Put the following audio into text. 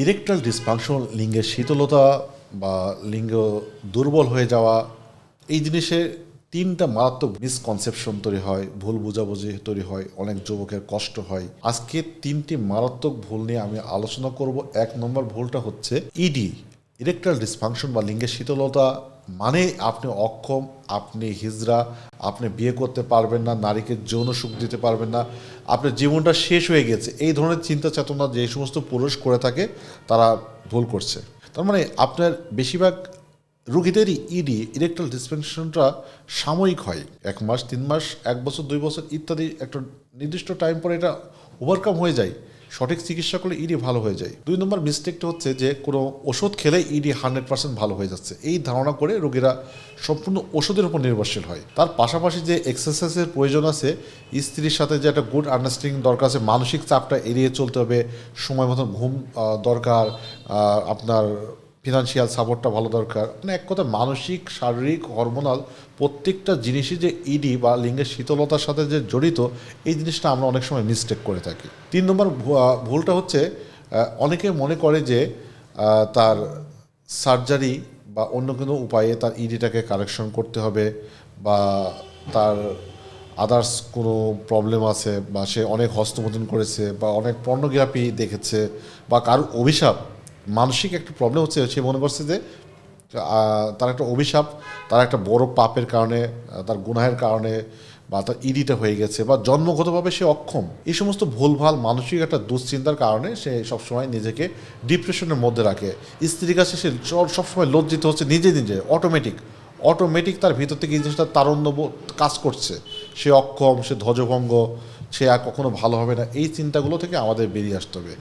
Erectile dysfunction লিঙ্গের শীতলতা বা লিঙ্গ দুর্বল হয়ে যাওয়া, এই জিনিসে তিনটা মারাত্মক মিসকনসেপশন তৈরি হয়, ভুল বোঝাবুঝি তৈরি হয়, অনেক যুবকের কষ্ট হয়। আজকে তিনটি মারাত্মক ভুল নিয়ে আমি আলোচনা করব। এক নম্বর ভুলটা হচ্ছে ইডি ইরেকট্রাল ডিসফাংশন বা লিঙ্গের শীতলতা মানে আপনি অক্ষম, আপনি হিজড়া আপনি বিয়ে করতে পারবেন না, নারীকে যৌন সুখ দিতে পারবেন না আপনার জীবনটা শেষ হয়ে গেছে। এই ধরনের চিন্তা চেতনা যে সমস্ত পুরুষ করে থাকে, তারা ভুল করছে। তার মানে আপনার বেশিরভাগ রুগীদেরই ইডি ইরেকটাল ডিসপেনশনটা সাময়িক হয়। এক মাস, তিন মাস, এক বছর, দুই বছর ইত্যাদি একটা নির্দিষ্ট টাইম পরে এটা ওভারকাম হয়ে যায়। সঠিক চিকিৎসা করলে ইডি ভালো হয়ে যায়। দুই নম্বর মিস্টেকটা হচ্ছে যে, কোনো ওষুধ খেলে ইডি হান্ড্রেড পার্সেন্ট ভালো হয়ে যাচ্ছে। এই ধারণা করে রোগীরা সম্পূর্ণ ওষুধের উপর নির্ভরশীল হয়। তার পাশাপাশি যে এক্সারসাইজের প্রয়োজন আছে, স্ত্রীর সাথে যে একটা গুড আন্ডারস্ট্যান্ডিং দরকার আছে, মানসিক চাপটা এড়িয়ে চলতে হবে, সময় মতন ঘুম দরকার আপনার ফিনান্সিয়াল সাপোর্টটা ভালো দরকার। মানে এক কথা মানসিক, শারীরিক হরমোনাল প্রত্যেকটা জিনিসই যে ইডি বা লিঙ্গের শীতলতার সাথে যে জড়িত, এই জিনিসটা আমরা অনেক সময় মিস্টেক করে থাকি। তিন নম্বর ভুলটা হচ্ছে অনেকে মনে করে যে তার সার্জারি বা অন্য কোনো উপায়ে তার ইডিটাকে কারেকশন করতে হবে বা তার আদার্স কোনো প্রবলেম আছে বা সে অনেক হস্তমোদন করেছে বা অনেক পর্নোগ্রাফি দেখেছে বা কারোর অভিশাপ মানসিক একটা প্রবলেম হচ্ছে, সে মনে করছে যে তার একটা অভিশাপ, তার একটা বড় পাপের কারণে, তার গুনাহের কারণে, বা তার ইডিটা হয়ে গেছে, বা জন্মগতভাবে সে অক্ষম। এই সমস্ত ভুলভাল মানসিক একটা দুশ্চিন্তার কারণে সে সবসময় নিজেকে ডিপ্রেশনের মধ্যে রাখে। স্ত্রীর কাছে সে সবসময় লজ্জিত হচ্ছে, নিজে নিজে অটোমেটিক অটোমেটিক তার ভিতর থেকে এই জিনিসটা তারণ্য কাজ করছে। সে অক্ষম, সে ধ্বজভঙ্গ, সে আর কখনো ভালো হবে না, এই চিন্তাগুলো থেকে আমাদের বেরিয়ে আসতে হবে।